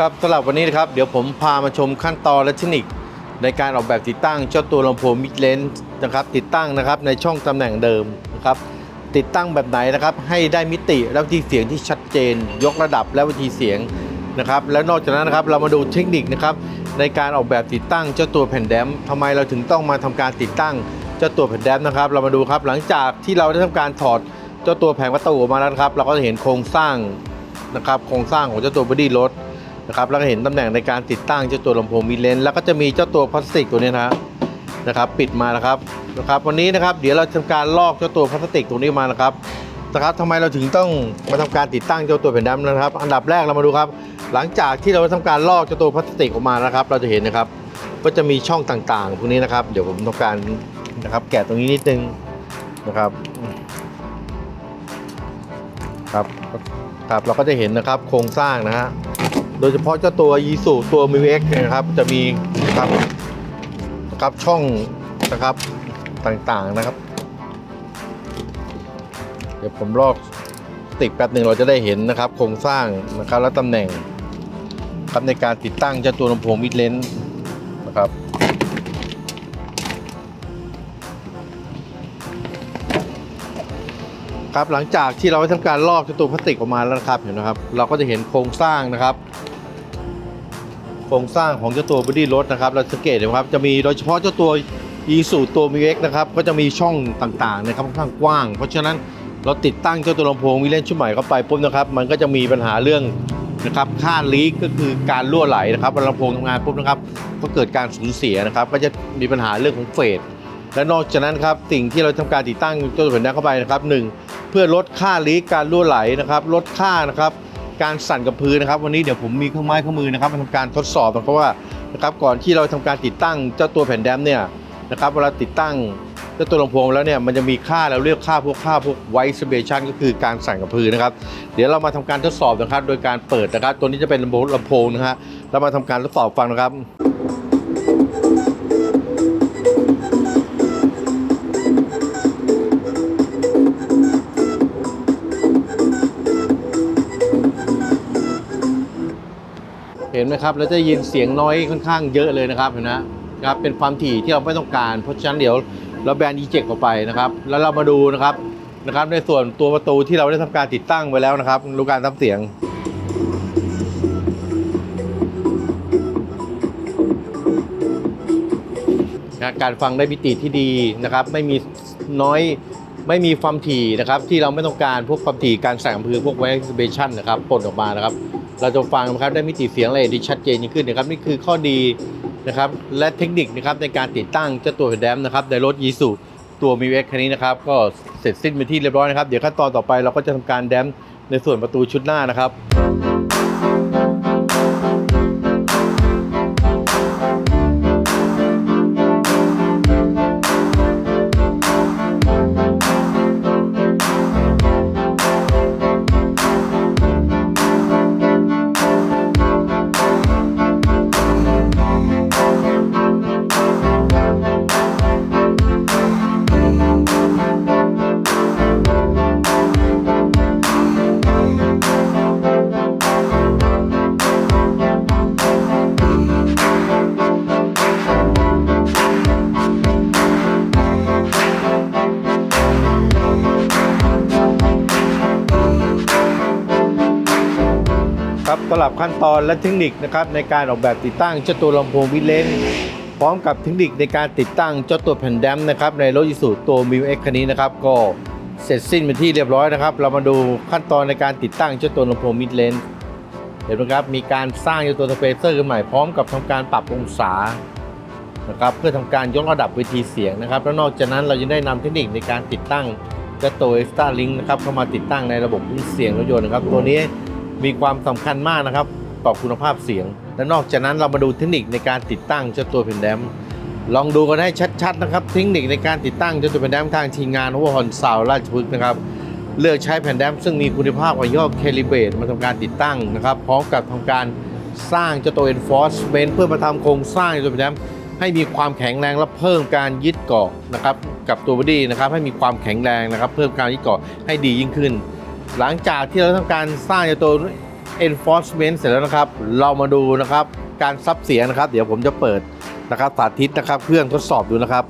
ครับสำหรับวันนี้นะครับ เดี๋ยวผมพามาชมขั้นตอนและเทคนิค ในการออกแบบติดตั้งเจ้าตัวลำโพงมิดเลนส์นะครับ ติดตั้งนะครับในช่องตำแหน่งเดิมนะครับ ติดตั้งแบบไหนนะครับ ให้ได้มิติและวิธีเสียงที่ชัดเจน ยกระดับและวิธีเสียงนะครับ แล้วนอกจากนั้นนะครับเรามาดูเทคนิคนะครับ ในการออกแบบติดตั้งเจ้าตัวแผ่นแดมป์ทำไมเราถึงต้องมาทำการติดตั้งเจ้าตัวแผ่นแดมนะครับ เรามาดูครับหลังจากที่เราได้ทำการถอดเจ้าตัวแผงประตูออกมาแล้วครับ เราก็จะเห็นโครงสร้างนะครับ โครงสร้างของเจ้าตัวบอดี้รถ นะครับแล้วก็เห็นตำแหน่งในการติดตั้งเจ้าตัวลำโพงมีเลนส์แล้วก็จะมีเจ้าตัวพลาสติกตัวนี้นะนะครับ ปิดมานะครับนะครับวันนี้นะครับเดี๋ยวเราทำการลอกเจ้าตัวพลาสติกตรงนี้มานะครับนะครับทำไมเราถึงต้องมาทำการติดตั้งเจ้าตัวแผ่นดำนะครับ อันดับแรกเรามาดูครับ หลังจากที่เราทำการลอกเจ้าตัวพลาสติกออกมานะครับ เราจะเห็นนะครับ ก็จะมีช่องต่างๆพวกนี้นะครับ เดี๋ยวผมต้องการนะครับ แกะตรงนี้นิดนึงนะครับครับครับเราก็จะเห็นนะครับโครงสร้างนะฮะ โดยเฉพาะเจ้าตัวยีสูตัวมิวเอ็กนะครับ จะมีนะครับนะครับช่องนะครับต่างๆนะครับ เดี๋ยวผมลอกติดแป๊บหนึ่งเราจะได้เห็นนะครับ โครงสร้างนะครับและตำแหน่งครับในการติดตั้งเจ้าตัวลำโพงมิดเลนนะครับครับหลังจากที่เราได้ทำการลอกเจ้าตัวพลาสติกออกมาแล้วนะครับเห็นนะครับ เราก็จะเห็นโครงสร้างนะครับ โครงสร้างของเจ้าตัวบอดี้รถนะครับเราสังเกตเห็นะครับจะมีโดยเฉพาะเจ้าตัว e สูตัวมิเอ็กนะครับก็จะมีช่องต่างๆนะครับค่อนข้างกว้าง เพราะฉะนั้นเราติดตั้งเจ้าตัวลำโพงวิเล่นชุดใหม่เข้าไปปุ๊บนะครับมันก็จะมีปัญหาเรื่องนะครับค่าลีกก็คือการรั่วไหลนะครับเวลาลำโพงทำงานปุ๊บนะครับก็เกิดการสูญเสียนะครับก็จะมีปัญหาเรื่องของเฟสและนอกจากนั้นครับสิ่งที่เราทำการติดตั้งเจ้าตัวแผ่นด้านเข้าไปนะครับหนึ่งเพื่อลดค่าลีกการรั่วไหลนะครับลดค่านะครับ การสั่นกับพื้นนะครับ วันนี้เดี๋ยวผมมีเครื่องไม้เครื่องมือนะครับมาทำการทดสอบนะครับว่านะครับก่อนที่เราทำการติดตั้งเจ้าตัวแผ่นแดมเนี่ยนะครับเวลาติดตั้งเจ้าตัวลำโพงแล้วเนี่ยมันจะมีค่าเราเรียกค่าพวกค่าพวกไวซ์เบชันก็คือการสั่นกับพื้นนะครับ เดี๋ยวเรามาทำการทดสอบนะครับ โดยการเปิดนะครับ ตัวนี้จะเป็นลำโพงลำโพงนะฮะเรามาทำการทดสอบฟังนะครับ ห็นไหมครับเราจะยินเสียงน้อยค่อนข้างเยอะเลยนะครับเห็นนะครับเป็นความถี่ที่เราไม่ต้องการ เพราะฉะนั้นเดี๋ยวเราแบนอีเจกออกไปนะครับแล้วเรามาดูนะครับนะครับในส่วนตัวประตูที่เราได้ทำการติดตั้งไว้แล้วนะครับรู้การทับเสียงนะการฟังได้มิติที่ดีนะครับ ไม่มีน้อยไม่มีความถี่นะครับ ที่เราไม่ต้องการพวกความถี่การสั่งอำเภอพวกไวซ์เบชันนะครับปลดออกมานะครับ เราจะฟังนะครับได้มิติเสียงอะไรที่ชัดเจนยิ่งขึ้นนะครับนี่คือข้อดีนะครับและเทคนิคนะครับในการติดตั้งเจ้าตัวแดมนะครับในรถยีสุตัวมีเอ็กคันนี้นะครับก็เสร็จสิ้นไปที่เรียบร้อยนะครับ เดี๋ยวขั้นตอนต่อไปเราก็จะทำการแดมในส่วนประตูชุดหน้านะครับ ครับขั้นตอนและเทคนิคนะครับในการออกแบบติดตั้งเจ้าตัวลำโพงวิเลนพร้อมกับเทคนิคในการติดตั้งเจ้าตัวแผ่นแดมนะครับในรถยิสูตัวมิวเอ็กคันนี้นะครับก็เสร็จสิ้นเป็นที่เรียบร้อยนะครับ เรามาดูขั้นตอนในการติดตั้งเจ้าตัวลำโพงมิดเลนเห็นไหมครับมีการสร้างเจ้าตัวสเปเซอร์ขึ้นใหม่พร้อมกับทำการปรับองศานะครับเพื่อทำการยกระดับเวทีเสียงนะครับแล้วนอกจากนั้นเรายังได้นำเทคนิคในการติดตั้งเจ้าตัว Extra Link นะครับเข้ามาติดตั้งในระบบเสียงรถยนต์นะครับตัวนี้ มีความสำคัญมากนะครับต่อคุณภาพเสียง และนอกจากนั้นเรามาดูเทคนิคในการติดตั้งเจ้าตัวเพนแดมลองดูกันให้ชัดๆนะครับ เทคนิคในการติดตั้งเจ้าตัวเพนแดมทางทีมงานหัวหอนสาวราชพฤกษ์นะครับ เลือกใช้แผ่นแดมซึ่งมีคุณภาพกว่าย่อเคลิเบตมาทำการติดตั้งนะครับ พร้อมกับทำการสร้างเจ้าตัว enforcement เพื่อมาทำโครงสร้างเจ้าตัวแผ่นแดมให้มีความแข็งแรงและเพิ่มการยึดเกาะนะครับกับตัวบอดี้นะครับให้มีความแข็งแรงนะครับ เพิ่มการยึดเกาะให้ดียิ่งขึ้น หลังจากที่เราทำการสร้างตัว enforcement เสร็จแล้วนะครับ เรามาดูนะครับการซับเสียงนะครับ เดี๋ยวผมจะเปิดนะครับสาธิตนะครับเครื่องทดสอบดูนะครับ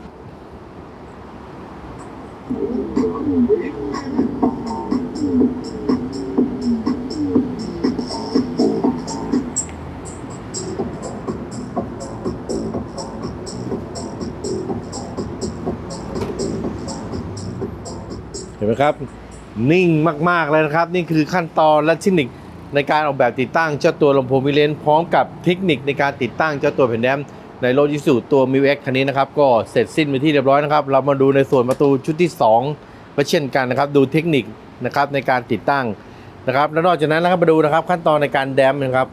เห็นไหมครับ นิ่งมากๆเลยนะครับ นี่คือขั้นตอนและเทคนิคในการออกแบบติดตั้งเจ้าตัวลำโพงวิเลนพร้อมกับเทคนิคในการติดตั้งเจ้าตัวแผ่นแดมในรถยิสูตัวมิวเอ็กคันนี้นะครับก็เสร็จสิ้นไปที่เรียบร้อยนะครับ เรามาดูในส่วนประตูชุดที่2ก็เช่นกันนะครับ ดูเทคนิคนะครับในการติดตั้งนะครับแล้วนอกจากนั้นนะครับมาดูนะครับขั้นตอนในการแดมนะครับ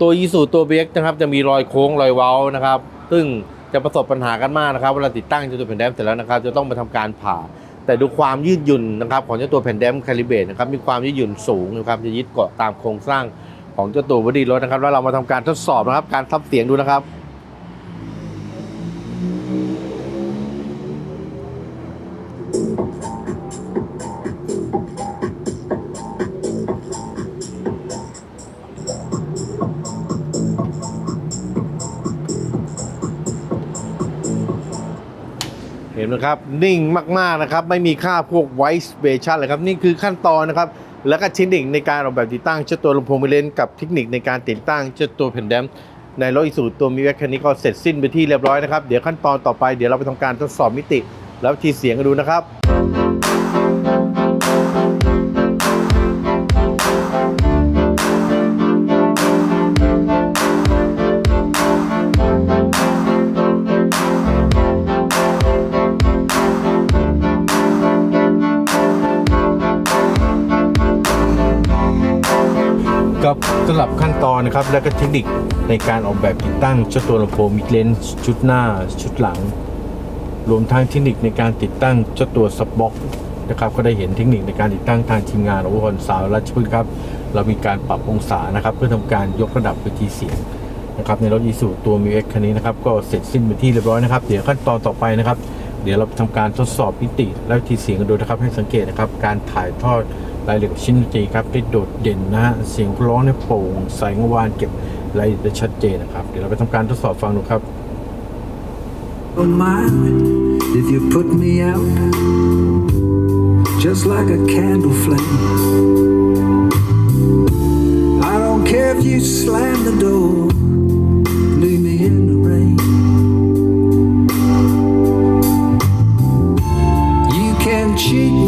ตัวยีสูตัวเบกนะครับจะมีรอยโค้งรอยเว้านะครับ ซึ่งจะประสบปัญหากันมากนะครับเวลาติดตั้งเจ้าตัวแผ่นแดมเสร็จแล้วนะครับ จะต้องมาทำการผ่า แต่ดูความยืดหยุ่นนะครับของเจ้าตัวแผ่นแดมคาลิเบตนะครับมีความยืดหยุ่นสูงนะครับจะยึดเกาะตามโครงสร้างของเจ้าตัวบอดี้รถนะครับแล้วเรามาทำการทดสอบนะครับการทับเสียงดูนะครับ นไหมครับ นิ่งมากๆนะครับ ไม่มีค่าพวกไวส์เบชั่นเลยครับ นี่คือขั้นตอนนะครับ แล้วก็เทคนิคในการออกแบบติดตั้งเจ้าตัวลำโพงมิเลนกับเทคนิคในการติดตั้งเจ้าตัวแผ่นแดมในรถอีสูตัวมีแวคคันนี้ก็เสร็จสิ้นไปที่เรียบร้อยนะครับ เดี๋ยวขั้นตอนต่อไปเดี๋ยวเราไปทำการทดสอบมิติ แล้วทีเสียงกันดูนะครับ กับสำหรับขั้นตอนนะครับ และก็เทคนิคในการออกแบบติดตั้งเจ้าตัวลำโพงมิเลนส์ชุดหน้าชุดหลัง รวมทั้งเทคนิคในการติดตั้งเจ้าตัวซับบ็อกนะครับก็ได้เห็นเทคนิคในการติดตั้งทางทีมงานโอเวอร์คนซาวและชุดครับ เรามีการปรับองศานะครับ เพื่อทำการยกระดับเวทีเสียงนะครับในรถยีสูตัวมิวเอ็กคันนี้นะครับก็เสร็จสิ้นเป็นที่เรียบร้อยนะครับ เดี๋ยวขั้นตอนต่อไปนะครับ เดี๋ยวเราทำการทดสอบมิติและวิธีเสียงกันดูนะครับให้สังเกตนะครับการถ่ายทอด รายละเอียดชิ้นดนตรีครับได้โดดเด่นนะเสียงร้องเนี่ยโปร่งใสงวานเก็บรายละเอียดชัดเจนนะครับ เดี๋ยวเราไปทำการทดสอบฟังดูครับ Don't mind if you put me out just like a candle flame. I don't care if you slam the door, leave me in the rain. You can cheat me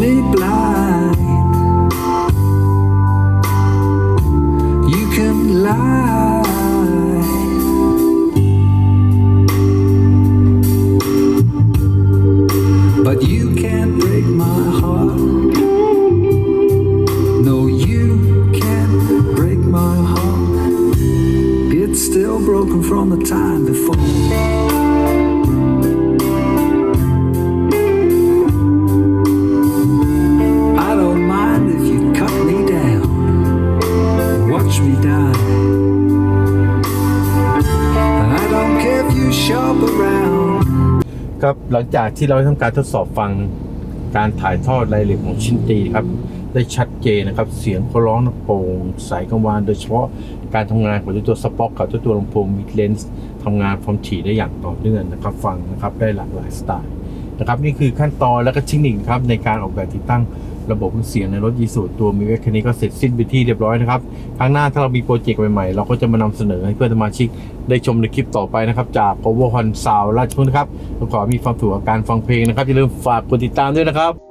ครับหลังจากที่เราได้ทำการทดสอบฟังการถ่ายทอดรายละเอียดของชิ้นตีครับได้ชัดเจนนะครับ เสียงเขาร้องโปร่งใสกังวาน โดยเฉพาะการทำงานของตัวสป็อกกับตัวลำโพงมิดเลนส์ทำงานความถี่ได้อย่างต่อเนื่องนะครับ ฟังนะครับได้หลากหลายสไตล์นะครับนี่คือขั้นตอนและก็เทคนิคครับในการออกแบบติดตั้ง ระบบเสียงในรถยีสูตัวมิวเวคันนี้ก็เสร็จสิ้นไปที่เรียบร้อยนะครับครั้งหน้าถ้าเรามีโปรเจกต์ใหม่ๆ เราก็จะมานำเสนอให้เพื่อนสมาชิกได้ชมในคลิปต่อไปนะครับ จาก Power Con Sound ราชพฤกษ์นะครับขอมีความถูกกับการฟังเพลงนะครับอย่าลืมฝากกดติดตามด้วยนะครับ